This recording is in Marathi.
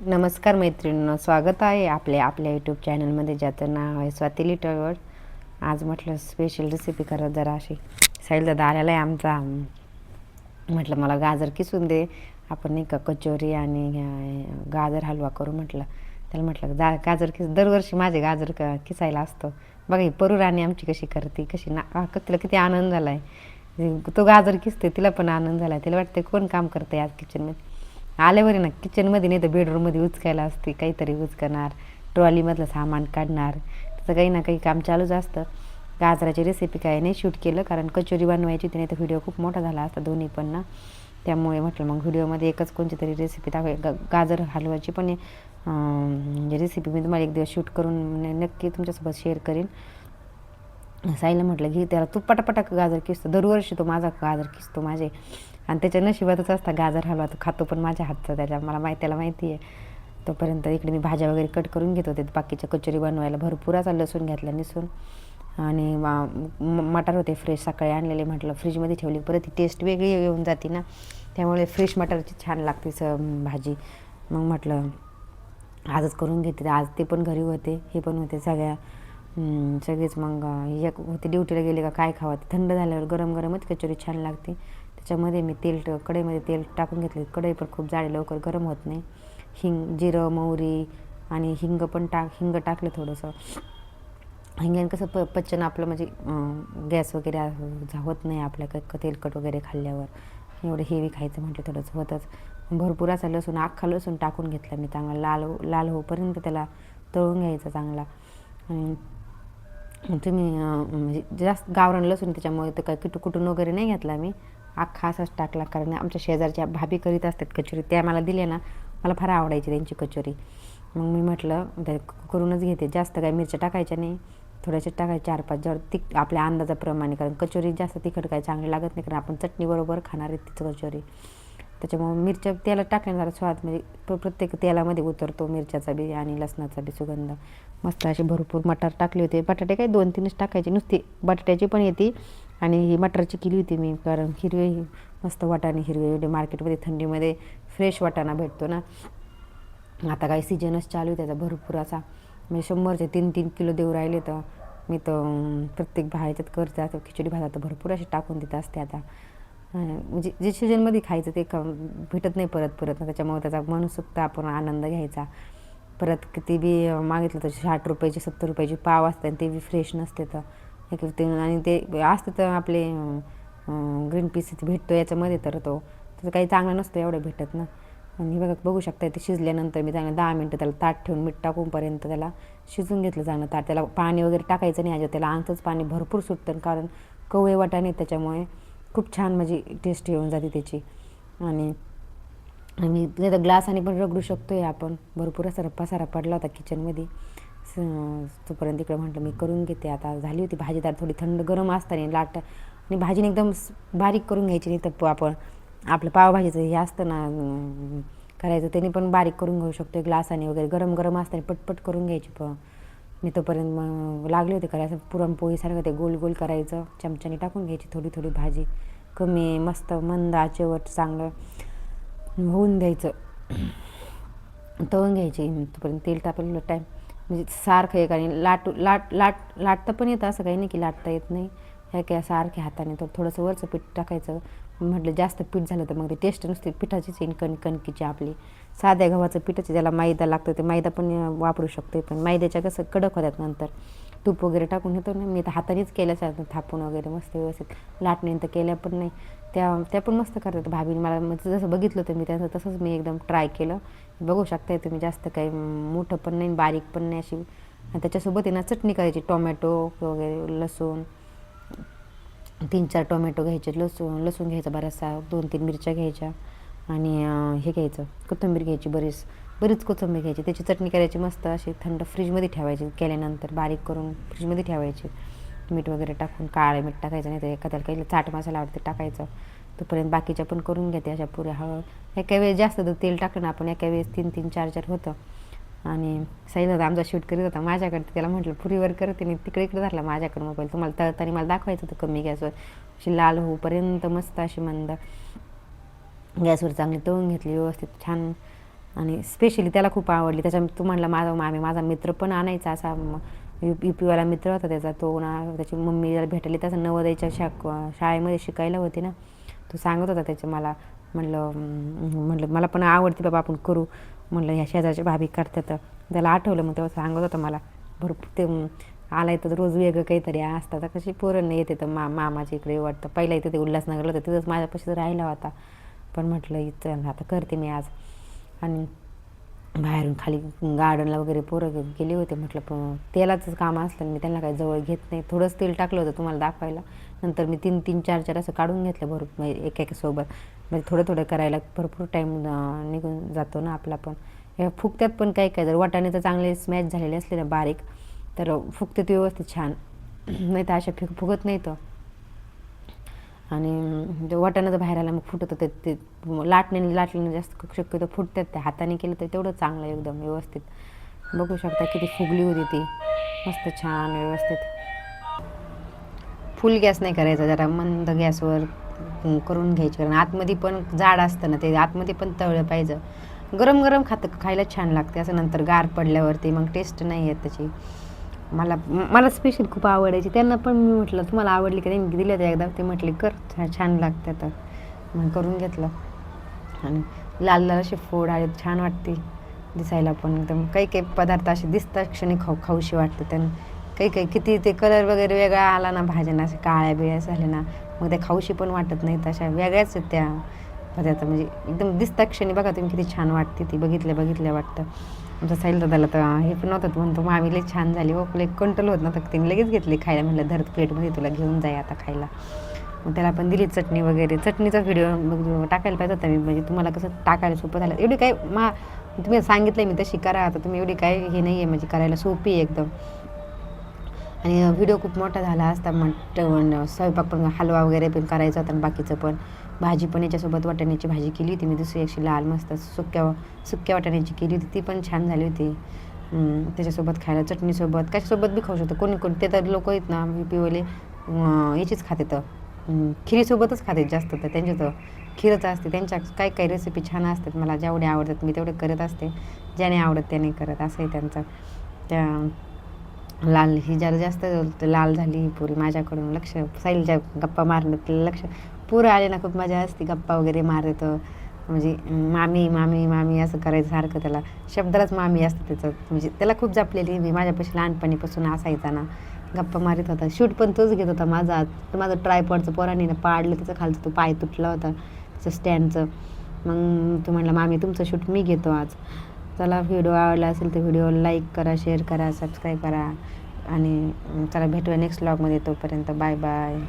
नमस्कार मैत्रिणींनो स्वागत आहे आपल्या आपल्या यूट्यूब चॅनलमध्ये ज्याचं नाव आहे स्वाती लिटरवर आज म्हटलं स्पेशल रेसिपी करत जरा अशी. साईल दादा आलेला आहे आमचा. म्हटलं मला गाजर किसून दे. आपण नाही का कचोरी आणि गाजर हलवा करू म्हटलं. त्याला म्हटलं जा गाजर किस दरवर्षी माझे गाजर क किसायला असतं. बघा ही परू राणी आमची कशी करते कशी ना तिला किती आनंद झाला आहे तो गाजर किसते तिला पण आनंद झाला आहे तिला वाटते कोण काम करते आज किचनमध्ये आल्यावर आहे ना किचनमध्ये नाही तर बेडरूममध्ये उचकायला असते काहीतरी उचकणार ट्रॉलीमधलं सामान काढणार. त्याचं काही ना काही काम चालूच असतं. गाजराची रेसिपी काय नाही शूट केलं कारण कचोरी बनवायची होती नाही तर व्हिडिओ खूप मोठा झाला असता दोन्ही पण ना. त्यामुळे म्हटलं मग व्हिडिओमध्ये एकच कोणती तरी रेसिपी दाखव ग गाजर हलवाची पण म्हणजे रेसिपी मी तुम्हाला एक दिवस शूट करून नक्की तुमच्यासोबत शेअर करेन. साईला म्हटलं घे त्याला तू पटापटा गाजर किसतो दरवर्षी तो माझा गाजर किसतो माझे आणि त्याच्या नशिबातच असता गाजर हलवा तो खातो पण माझ्या हातचा त्याच्या मला माहिती त्याला माहिती आहे तोपर्यंत इकडे मी भाज्या वगैरे कट करून घेत होते. बाकीच्या कचोरी बनवायला भरपूर असा लसूण घेतला निसून. आणि म- मटार होते फ्रेश. सकाळी आणलेले म्हटलं फ्रीजमध्ये ठेवली. परत ती टेस्ट वेगळी येऊन जाते ना. त्यामुळे फ्रेश मटारची छान लागते स भाजी. मग म्हटलं आजच करून घेते. आज ते पण घरी होते हे पण होते सगळ्या. सगळेच मग एक होते ड्युटीला गेले का काय खावं? ते थंड झाल्यावर गरम गरमच कचोरी छान लागते. त्याच्यामध्ये मी तेल ट- कढईमध्ये तेल टाकून घेतले. कढई पण खूप जाडे लवकर गरम होत नाही. हिंग जिरं मोहरी आणि हिंग पण टाक हिंग टाकलं थोडंसं. हिंग्याने कसं प पचन आपलं म्हणजे गॅस वगैरे झा- होत नाही आपल्या क तेलकट वगैरे खाल्ल्यावर. एवढं हेवी खायचं म्हटलं थोडंसं होतंच. भरपूर असा लसूण अख्खा लसूण टाकून घेतला मी चांगला. लाल हो- लाल होईपर्यंत त्याला तळून घ्यायचा चांगला. तुम्ही म्हणजे जास्त गावरान लसूण त्याच्यामुळे ते काय किटू कुटून वगैरे नाही घेतला मी. अख्खा असाच टाकला कारण आमच्या शेजारच्या भाभी करीत असतात कचोरी त्या मला दिल्या ना मला फार आवडायची त्यांची कचोरी. मग मी म्हटलं करूनच घेते जास्त काय मिरच्या टाकायच्या नाही थोड्याशा टाकायच्या चार पाच जर तिक आपल्या अंदाजाप्रमाणे कारण कचोरी जास्त तिखट काय चांगली लागत नाही कारण आपण चटणीबरोबर खाणार आहे तिचं कचोरी. त्याच्यामुळे मिरच्या तेलात टाकल्याने जरा स्वाद म्हणजे प्रत्येक तेलामध्ये उतरतो मिरच्याचा बी आणि लसणाचा बी सुगंध. मस्त असे भरपूर मटार टाकले होते बटाटे काय दोन तीनच टाकायचे नुसती बटाट्याची पण येते आणि ही मटरची केली होती मी कारण हिरवे मस्त वाटाणे हिरवे एवढे मार्केटमध्ये थंडीमध्ये फ्रेश वाटाणा भेटतो ना. आता काही सीजनच चालू आहे त्याचा भरपूर असा. म्हणजे शंभरचे तीन तीन किलो देऊ राहिले तर मी तर अं, प्रत्येक भाज्यात आता खिचडी भात तर भरपूर असे टाकून देत असते आता. म्हणजे जे सीजनमध्ये खायचं ते भेटत नाही परत परत. ना त्याच्यामुळे त्याचा मनसुक्त आपण आनंद घ्यायचा. परत किती बी मागितलं तर साठ रुपयाची सत्तर रुपयाची पाव असते आणि ते बी फ्रेश नसते तर. एक ते आणि ते असतं तर आपले ग्रीन पीस भेटतो याच्यामध्ये तर तो त्याचं काही चांगलं नसतं एवढं भेटत ना. आणि बघा बघू शकता ते शिजल्यानंतर मी चांगलं दहा मिनटं त्याला ताट ठेवून मीठ टाकूनपर्यंत त्याला शिजून घेतलं चांगलं ताट त्याला पाणी वगैरे टाकायचं नाही आज त्याला आमचंच पाणी भरपूर सुटतं कारण कवळे वाटाणे त्याच्यामुळे खूप छान म्हणजे टेस्ट येऊन जाते त्याची. आणि आणि नाही ग्लासाने पण रगडू शकतो आहे आपण. भरपूर असा पसारा पडला होता किचनमध्ये तोपर्यंत इकडे म्हटलं मी करून घेते. आता झाली होती भाजी तर थोडी थंड गरम असताना लाट आणि भाजीने एकदम बारीक करून घ्यायची नाही तर प- आपण आपलं पावभाजीचं हे असतं ना करायचं त्याने पण बारीक करून घेऊ शकतो. ग्लासाने वगैरे गरम गरम असताना पटपट करून घ्यायची प मी तोपर्यंत मग लागले होते करायचं पुरणपोळीसारखं ते गोल गोल करायचं. चमच्याने टाकून घ्यायची थोडी थोडी भाजी. कमी मस्त मंद आचेवर चांगलं होऊन द्यायचं. तळून घ्यायची. तोपर्यंत तेल टाकलेलं टाईम म्हणजे सारखं एक आणि लाट लाट लाट लाटतं पण येतं असं काही नाही की लाटता येत नाही. ह्या काय सारख्या हाताने तर थोडंसं वरचं पीठ टाकायचं. म्हटलं जास्त पीठ झालं तर मग ते टेस्ट नुसती पिठाचीच येईन कण कणकीची आपली. साध्या गव्हाचं पिठाची ज्याला मैदा लागतं ते मैदा पण वापरू शकतो पण मैद्याच्या कसं कडक होत्यात नंतर. तूप वगैरे टाकून घेतो ना मी तर हातानेच केल्याच थापून वगैरे मस्त व्यवस्थित. लाटणे तर केल्या पण नाही. त्या त्या पण मस्त करतात भाभीने मला. म्हणजे जसं बघितलं होतं मी त्यांचं तसंच मी एकदम ट्राय केलं. बघू शकताय तुम्ही जास्त काही मोठं पण नाही बारीक पण नाही अशी. आणि त्याच्यासोबत आहे ना चटणी करायची टोमॅटो वगैरे लसूण. तीन चार टोमॅटो घ्यायचे लसूण लसूण घ्यायचा बराचसा दोन तीन मिरच्या घ्यायच्या. आणि हे घ्यायचं कोथिंबीर घ्यायची बरीच. बरीच कोथिंबीर घ्यायची. त्याची चटणी करायची मस्त अशी थंड फ्रीजमध्ये ठेवायची केल्यानंतर बारीक करून फ्रीजमध्ये ठेवायची. मीठ वगैरे टाकून काळे मीठ टाकायचं नाही तर एखाद्याला काही चाट मसाला आवडते टाकायचं. तोपर्यंत बाकीच्या पण करून घेते अशा पुऱ्या. हळू एका वेळेस जास्त तर तेल टाकलं ना आपण एका वेळेस तीन तीन चार चार होतं. आणि साईल होता आमचा शूट करीत होता माझ्याकडे त्याला म्हटलं पुरीवर करते आणि तिकडे इकडे धरला माझ्याकडे मोबाईल तुम्हाला तळताना मला दाखवायचं होतं कमी गॅसवर. अशी लाल होऊपर्यंत मस्त अशी मंद गॅसवर चांगली तळून घेतली व्यवस्थित छान आणि स्पेशली त्याला खूप आवडली. त्याच्या तू म्हणला माझा मामी माझा मित्र पण आणायचा असा यू यू पीवाला मित्र होता त्याचा. तो ना त्याची मम्मी जर भेटली तसं नवोदयच्या शा शाळेमध्ये शिकायला होती ना. तो सांगत होता त्याचे मला म्हणलं म्हणलं मला पण आवडते बाबा आपण करू. म्हणलं ह्या शेजारच्या भाभी करतात. त्याला आठवलं मग तेव्हा सांगत होतं मला भरपूर ते आला आलाय तर रोज वेगळं काहीतरी असतं. तर कशी पोरं नाही येते तर मा मामाच्या इकडे वाटतं. पहिला इथे ते उल्हासनगरला होतं तिथंच माझ्यापाशी राहिला होता. पण म्हटलं इथं आता करते मी आज. आणि बाहेरून खाली गार्डनला वगैरे पोरं गेले होते म्हटलं पण तेलाचंच काम असलं मी त्यांना काही जवळ घेत नाही. थोडंच तेल टाकलं होतं तुम्हाला दाखवायला. नंतर मी तीन तीन चार चार असं काढून घेतलं भरपूर म्हणजे एक एक सोबत. म्हणजे थोडं थोडं करायला भरपूर टाईम निघून जातो ना आपला पण. हे फुकत्यात पण काही काय जर वाटाणे तर चांगले स्मॅच झालेले असले ना बारीक तर फुकतात व्यवस्थित छान. नाही तर अशा फिक फुगत नाही तर. आणि म्हणजे ते बाहेर आलं मग फुटत होते. ते लाटण्याने लाटल्याने जास्त शक्यतो फुटतात. ते हाताने केलं तर तेवढं चांगलं एकदम व्यवस्थित. बघू शकता किती फुगली होती ती. मस्त छान व्यवस्थित. फुल गॅस नाही करायचा जरा मंद गॅसवर करून घ्यायची. कारण आतमध्ये पण जाड असतं ना ते आतमध्ये पण तळलं पाहिजे. गरम गरम खातं खायला छान लागते. असं नंतर गार पडल्यावरती मग टेस्ट नाही येत त्याची. मला मला स्पेशल खूप आवडायची. त्यांना पण मी म्हटलं तुम्हाला आवडली का त्यांनी मी दिलं एकदा. ते म्हटले कर छान लागते तर. मग करून घेतलं. आणि लाल लाल असे फोड आहेत छान वाटते दिसायला पण. एकदम काही काही पदार्थ असे दिसतात क्षणी खाऊ खाऊशी वाटते त्यांना काही काही किती ते कलर वगैरे वेगळा आला ना भाज्यांना असे काळ्या बिळ्या झाल्या ना मग त्या खाऊशी पण वाटत नाहीत. अशा वेगळ्याच आहेत त्या. पदार्थ म्हणजे एकदम दिसता क्षणी बघा तुम्ही किती छान वाटते ती बघितल्या बघितल्या वाटतं. आमचा साईल दादाला तर हे पण नव्हतं तो म्हणतो मामी लई छान झाली हो लई कंट्रोल होत नव्हतं तिने लगेच घेतली खायला म्हणलं धर प्लेटमध्ये तुला घेऊन जाय आता खायला. मग त्याला पण दिली चटणी वगैरे. चटणीचा व्हिडिओ टाकायला पाहिजे होता मी म्हणजे तुम्हाला कसं टाकायला सोपं झालं. एवढी काय मा तुम्ही सांगितलं मी तशी करा आता तुम्ही एवढी काय हे नाही आहे म्हणजे करायला सोपी आहे एकदम. आणि व्हिडिओ खूप मोठा झाला असता मग स्वयंपाक पण हलवा वगैरे पण करायचा होता आणि बाकीचं पण. भाजी पण याच्यासोबत वाटाण्याची भाजी केली होती मी दुसरी अशी लाल मस्त सुक्या सुक्या वाटाण्याची केली होती ती पण छान झाली होती. त्याच्यासोबत खायला चटणीसोबत कशासोबत बी खाऊ शकतो कोणी कोणी ते तर लोक आहेत ना पिवले याचीच खाते तर. खिरीसोबतच खाते जास्त तर त्यांच्या तर खीरच असते त्यांच्या काही काही रेसिपी छान असतात मला जेवढे आवडतात मी तेवढे करत असते ज्याने आवडत त्याने करत असं आहे त्यांचं. त्या लाल ही जरा जास्त लाल झाली पुरी माझ्याकडून. लक्ष साईलच्या गप्पा मारण्यात तिला लक्ष. पुरं आले ना खूप मजा असते गप्पा वगैरे मारत. म्हणजे मामी मामी मामी असं करायचं सारखं त्याला. शब्दालाच मामी असतं त्याचं. म्हणजे त्याला खूप जपलेली मी माझ्यापाशी लहानपणीपासून असायचा ना गप्पा मारित होता. शूट पण तोच घेत होता माझा. तर माझं ट्रायपॉडचं पोराने ना पाडलं त्याचं खालचं तो पाय तुटला होता त्याचं स्टँडचं. मग तो म्हणला मामी तुमचं शूट मी घेतो आज. चला व्हिडिओ आवडला असेल तर व्हिडिओ लाईक करा शेअर करा सबस्क्राईब करा. आणि चला भेटूया नेक्स्ट ब्लॉगमध्ये तोपर्यंत बाय बाय.